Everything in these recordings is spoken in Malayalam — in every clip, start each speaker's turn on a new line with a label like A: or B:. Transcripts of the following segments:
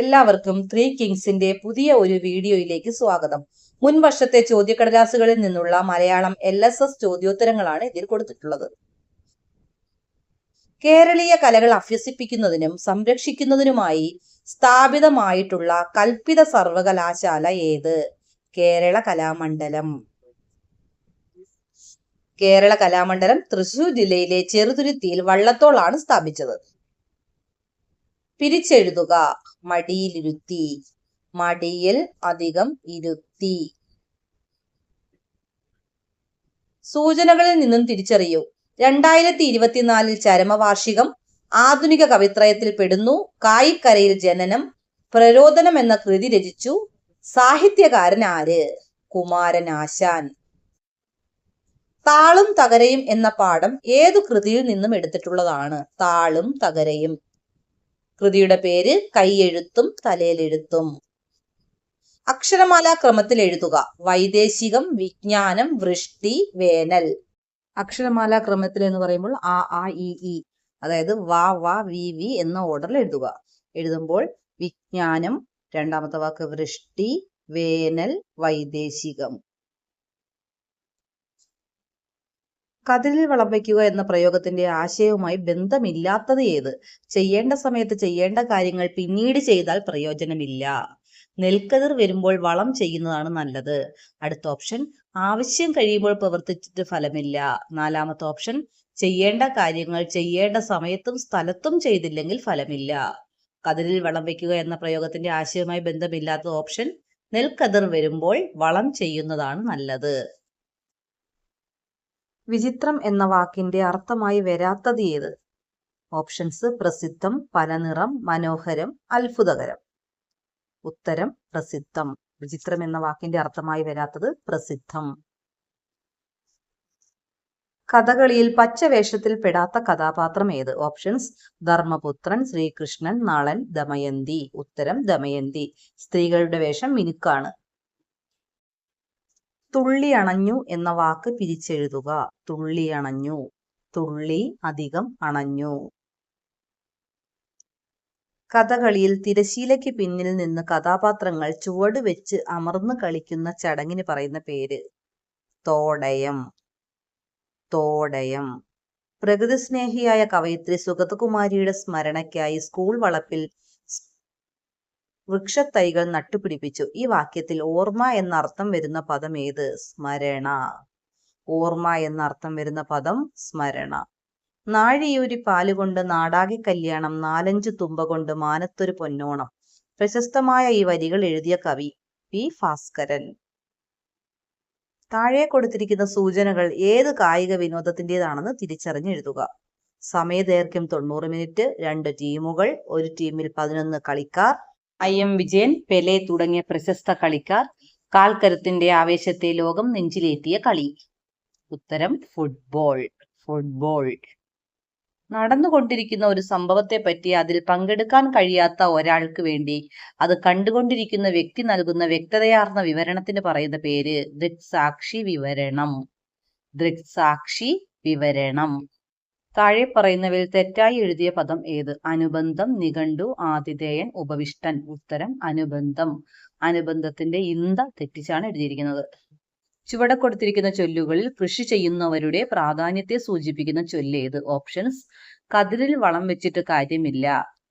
A: എല്ലാവർക്കും ത്രീ കിങ്സിന്റെ പുതിയ ഒരു വീഡിയോയിലേക്ക് സ്വാഗതം. മുൻ വർഷത്തെ ചോദ്യക്കടലാസുകളിൽ നിന്നുള്ള മലയാളം എൽ എസ് എസ് ചോദ്യോത്തരങ്ങളാണ് ഇതിൽ കൊടുത്തിട്ടുള്ളത്. കേരളീയ കലകൾ അഭ്യസിപ്പിക്കുന്നതിനും സംരക്ഷിക്കുന്നതിനുമായി സ്ഥാപിതമായിട്ടുള്ള കൽപ്പിത സർവകലാശാല ഏത്? കേരള കലാമണ്ഡലം. കേരള കലാമണ്ഡലം തൃശൂർ ജില്ലയിലെ ചെറുതുരുത്തിയിൽ വള്ളത്തോളാണ് സ്ഥാപിച്ചത്. പിരിച്ചെഴുതുക. മടിയിലിരുത്തി. മടിയിൽ അധികം ഇരുത്തി. സൂചനകളിൽ നിന്നും തിരിച്ചറിയൂ. രണ്ടായിരത്തി ഇരുപത്തിനാലിൽ ചരമവാർഷികം ആധുനിക കവിത്രയത്തിൽ പെടുന്നു കായിക്കരയിൽ ജനനം പ്രരോദനം എന്ന കൃതി രചിച്ചു. സാഹിത്യകാരൻ ആര്? കുമാരനാശാൻ താളും തകരയും എന്ന പാഠം ഏതു കൃതിയിൽ നിന്നും എടുത്തിട്ടുള്ളതാണ്? താളും തകരയും. കൃതിയുടെ പേര് കൈയെഴുത്തും തലയിലെഴുത്തും. അക്ഷരമാല ക്രമത്തിൽ എഴുതുക. വൈദേശികം വിജ്ഞാനം വൃഷ്ടി വേനൽ. അക്ഷരമാല ക്രമത്തിൽ എന്ന് പറയുമ്പോൾ ആ ആ ഇ ഇ അതായത് വാ വാ വി വി എന്ന ഓർഡറിൽ എഴുതുക. എഴുതുമ്പോൾ വിജ്ഞാനം രണ്ടാമത്തെ വാക്ക് വൃഷ്ടി വേനൽ വൈദേശികം. കതിരിൽ വളം വയ്ക്കുക എന്ന പ്രയോഗത്തിന്റെ ആശയവുമായി ബന്ധമില്ലാത്തത് ഏത്? ചെയ്യേണ്ട സമയത്ത് ചെയ്യേണ്ട കാര്യങ്ങൾ പിന്നീട് ചെയ്താൽ പ്രയോജനമില്ല. നെൽക്കതിർ വരുമ്പോൾ വളം ചെയ്യുന്നതാണ് നല്ലത്. അടുത്ത ഓപ്ഷൻ ആവശ്യം കഴിയുമ്പോൾ പ്രവർത്തിച്ചിട്ട് ഫലമില്ല. നാലാമത്തെ ഓപ്ഷൻ ചെയ്യേണ്ട കാര്യങ്ങൾ ചെയ്യേണ്ട സമയത്തും സ്ഥലത്തും ചെയ്തില്ലെങ്കിൽ ഫലമില്ല. കതിരിൽ വളം വയ്ക്കുക എന്ന പ്രയോഗത്തിന്റെ ആശയവുമായി ബന്ധമില്ലാത്ത ഓപ്ഷൻ നെൽക്കതിർ വരുമ്പോൾ വളം ചെയ്യുന്നതാണ് നല്ലത്. വിചിത്രം എന്ന വാക്കിന്റെ അർത്ഥമായി വരാത്തത് ഏത്? ഓപ്ഷൻസ് പ്രസിദ്ധം പലനിറം മനോഹരം അത്ഭുതകരം. ഉത്തരം പ്രസിദ്ധം. വിചിത്രം എന്ന വാക്കിന്റെ അർത്ഥമായി വരാത്തത് പ്രസിദ്ധം. കഥകളിയിൽ പച്ചവേഷത്തിൽ പെടാത്ത കഥാപാത്രം ഏത്? ഓപ്ഷൻസ് ധർമ്മപുത്രൻ ശ്രീകൃഷ്ണൻ നളൻ ദമയന്തി. ഉത്തരം ദമയന്തി. സ്ത്രീകളുടെ വേഷം മിനുക്കാണ്. തുള്ളി അണഞ്ഞു എന്ന വാക്ക് പിരിച്ചെഴുതുക. തുള്ളി അണഞ്ഞു. തുള്ളി അധികം അണഞ്ഞു. കഥകളിയിൽ തിരശീലയ്ക്ക് പിന്നിൽ നിന്ന് കഥാപാത്രങ്ങൾ ചുവട് വെച്ച് അമർന്ന് കളിക്കുന്ന ചടങ്ങിന് പറയുന്ന പേര്. തോടയം. തോടയം. പ്രകൃതി സ്നേഹിയായ കവയിത്രി സുഗതകുമാരിയുടെ സ്മരണയ്ക്കായി സ്കൂൾ വളപ്പിൽ വൃക്ഷത്തൈകൾ നട്ടുപിടിപ്പിച്ചു. ഈ വാക്യത്തിൽ ഓർമ്മ എന്ന അർത്ഥം വരുന്ന പദം ഏത്? സ്മരണ. ഓർമ്മ എന്ന അർത്ഥം വരുന്ന പദം സ്മരണ. നാഴിയൂരി പാലുകൊണ്ട് നാടാകെ കല്യാണം നാലഞ്ച് തുമ്പ കൊണ്ട് മാനത്തൊരു പൊന്നോണം. പ്രശസ്തമായ ഈ വരികൾ എഴുതിയ കവി പി. ഭാസ്കരൻ. താഴെ കൊടുത്തിരിക്കുന്ന സൂചനകൾ ഏത് കായിക വിനോദത്തിന്റെതാണെന്ന് തിരിച്ചറിഞ്ഞ് എഴുതുക. സമയദൈർഘ്യം തൊണ്ണൂറ് മിനിറ്റ് രണ്ട് ടീമുകൾ ഒരു ടീമിൽ പതിനൊന്ന് കളിക്കാർ ഐ എം വിജയൻ പെലെ തുടങ്ങിയ പ്രശസ്ത കളിക്കാർ കാൽക്കരുത്തിന്റെ ആവേശത്തെ ലോകം നെഞ്ചിലേറ്റിയ കളി. ഉത്തരം ഫുട്ബോൾ. ഫുട്ബോൾ. നടന്നുകൊണ്ടിരിക്കുന്ന ഒരു സംഭവത്തെ പറ്റി അതിൽ പങ്കെടുക്കാൻ കഴിയാത്ത ഒരാൾക്ക് വേണ്ടി അത് കണ്ടുകൊണ്ടിരിക്കുന്ന വ്യക്തി നൽകുന്ന വ്യക്തതയാർന്ന വിവരണത്തിന് പറയുന്ന പേര് ദൃക്സാക്ഷി വിവരണം. ദൃക്സാക്ഷി വിവരണം. താഴെ പറയുന്നവയിൽ തെറ്റായി എഴുതിയ പദം ഏത്? അനുബന്ധം നിഘണ്ടു ആതിഥേയൻ ഉപവിഷ്ടൻ. ഉത്തരം അനുബന്ധം. അനുബന്ധത്തിന്റെ ഇന്ത തെറ്റിച്ചാണ് എഴുതിയിരിക്കുന്നത്. ചുവടെ കൊടുത്തിരിക്കുന്ന ചൊല്ലുകളിൽ കൃഷി ചെയ്യുന്നവരുടെ പ്രാധാന്യത്തെ സൂചിപ്പിക്കുന്ന ചൊല്ല് ഏത്? ഓപ്ഷൻസ്. കതിരിൽ വളം വെച്ചിട്ട് കാര്യമില്ല.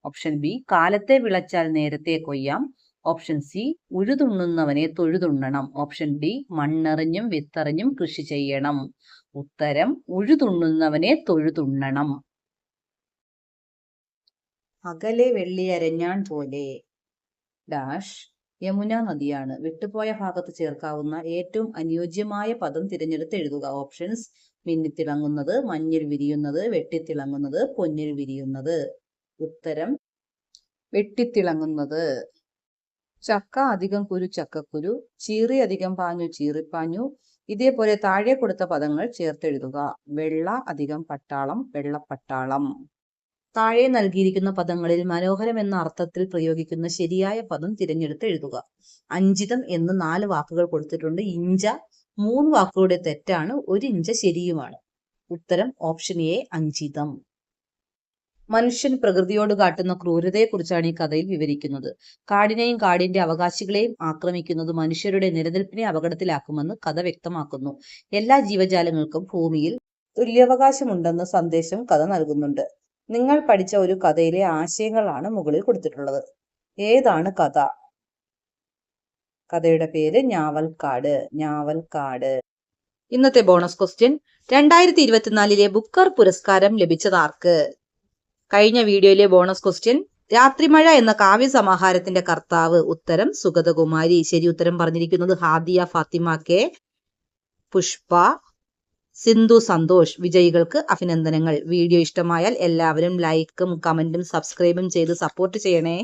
A: ഓപ്ഷൻ ബി കാലത്തെ വിളച്ചാൽ നേരത്തെ കൊയ്യാം. ഓപ്ഷൻ സി ഉഴുതുണ്ണുന്നവനെ തൊഴുതുണ്ണണം. ഓപ്ഷൻ ഡി മണ്ണെറിഞ്ഞും വിത്തറിഞ്ഞും കൃഷി ചെയ്യണം. ഉത്തരം ഉഴുതുണ്ണുന്നവനെ തൊഴുതുണ്ണണം. അകലെ വെള്ളി അരഞ്ഞാൻ പോലെ. ഡാഷ് യമുന നദിയാണ്. വിട്ടുപോയ ഭാഗത്ത് ചേർക്കാവുന്ന ഏറ്റവും അനുയോജ്യമായ പദം തിരഞ്ഞെടുത്ത് എഴുതുക. ഓപ്ഷൻസ് മിന്നിത്തിളങ്ങുന്നത് മഞ്ഞിൽ വിരിയുന്നത് വെട്ടിത്തിളങ്ങുന്നത് പൊന്നിൽ വിരിയുന്നത്. ഉത്തരം വെട്ടിത്തിളങ്ങുന്നത്. ചക്ക അധികം കുരു ചക്കക്കുരു. ചീറി അധികം പാഞ്ഞു ചീറിപ്പാഞ്ഞു. ഇതേപോലെ താഴെ കൊടുത്ത പദങ്ങൾ ചേർത്തെഴുതുക. വെള്ള അധികം പട്ടാളം വെള്ളപ്പട്ടാളം. താഴെ നൽകിയിരിക്കുന്ന പദങ്ങളിൽ മനോഹരം എന്ന അർത്ഥത്തിൽ പ്രയോഗിക്കുന്ന ശരിയായ പദം തിരഞ്ഞെടുത്ത് എഴുതുക. അഞ്ചിതം എന്ന് നാല് വാക്കുകൾ കൊടുത്തിട്ടുണ്ട്. ഇഞ്ച മൂന്ന് വാക്കുകളുടെ തെറ്റാണ്. ഒരു ഇഞ്ച ശരിയുമാണ്. ഉത്തരം ഓപ്ഷൻ എ അഞ്ചിതം. മനുഷ്യൻ പ്രകൃതിയോട് കാട്ടുന്ന ക്രൂരതയെക്കുറിച്ചാണ് ഈ കഥയിൽ വിവരിക്കുന്നത്. കാടിനെയും കാടിന്റെ അവകാശികളെയും ആക്രമിക്കുന്നത് മനുഷ്യരുടെ നിലനിൽപ്പിനെ അപകടത്തിലാക്കുമെന്ന് കഥ വ്യക്തമാക്കുന്നു. എല്ലാ ജീവജാലങ്ങൾക്കും ഭൂമിയിൽ തുല്യാവകാശമുണ്ടെന്ന സന്ദേശം കഥ നൽകുന്നുണ്ട്. നിങ്ങൾ പഠിച്ച ഒരു കഥയിലെ ആശയങ്ങളാണ് മുകളിൽ കൊടുത്തിട്ടുള്ളത്. ഏതാണ് കഥ? കഥയുടെ പേര് ഞാവൽക്കാട്. ഞാവൽക്കാട്. ഇന്നത്തെ ബോണസ് ക്വസ്റ്റ്യൻ രണ്ടായിരത്തി ഇരുപത്തിനാലിലെ ബുക്കർ പുരസ്കാരം ലഭിച്ചത് ആർക്ക് കഴിഞ്ഞ വീഡിയോയിലെ ബോണസ് ക്വസ്റ്റ്യൻ രാത്രിമഴ എന്ന കാവ്യസമാഹാരത്തിന്റെ കർത്താവ് ഉത്തരം സുഗതകുമാരി. ശരി ഉത്തരം പറഞ്ഞിരിക്കുന്നത് ഹാദിയ ഫാത്തിമ കെ. പുഷ്പ സിന്ധു സന്തോഷ്. വിജയികൾക്ക് അഭിനന്ദനങ്ങൾ. വീഡിയോ ഇഷ്ടമായാൽ എല്ലാവരും ലൈക്കും കമന്റും സബ്സ്ക്രൈബും ചെയ്ത് സപ്പോർട്ട് ചെയ്യണേ.